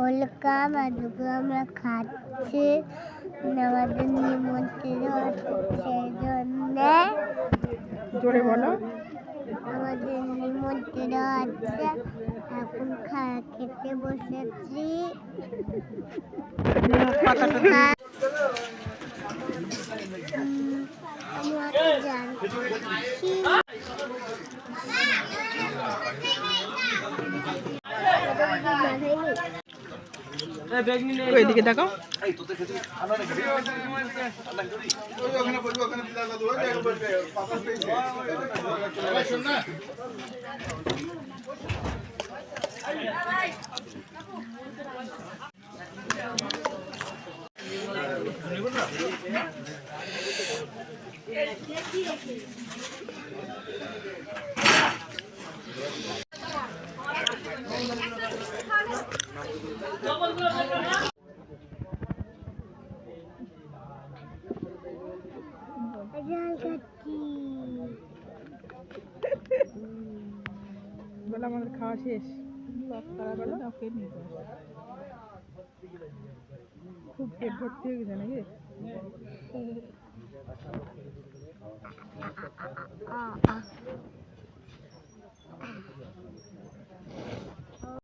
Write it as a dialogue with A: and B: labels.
A: Welcome আর দুটো আমরা খাচ্ছি। আমাদের নিমন্ত্রণ সেই জন্যে।
B: জোরে বলো।
A: আমাদের নিমন্ত্রণ আছে এখন খা খেতে বসেছি। উম, জানছি
B: ওইদিকে দেখো।
A: জল খাচ্ছি
B: বলে আমাদের খাওয়া শেষ। ওকে নিয়ে খুব পেট ভর্তি হয়ে গেছে নাকি?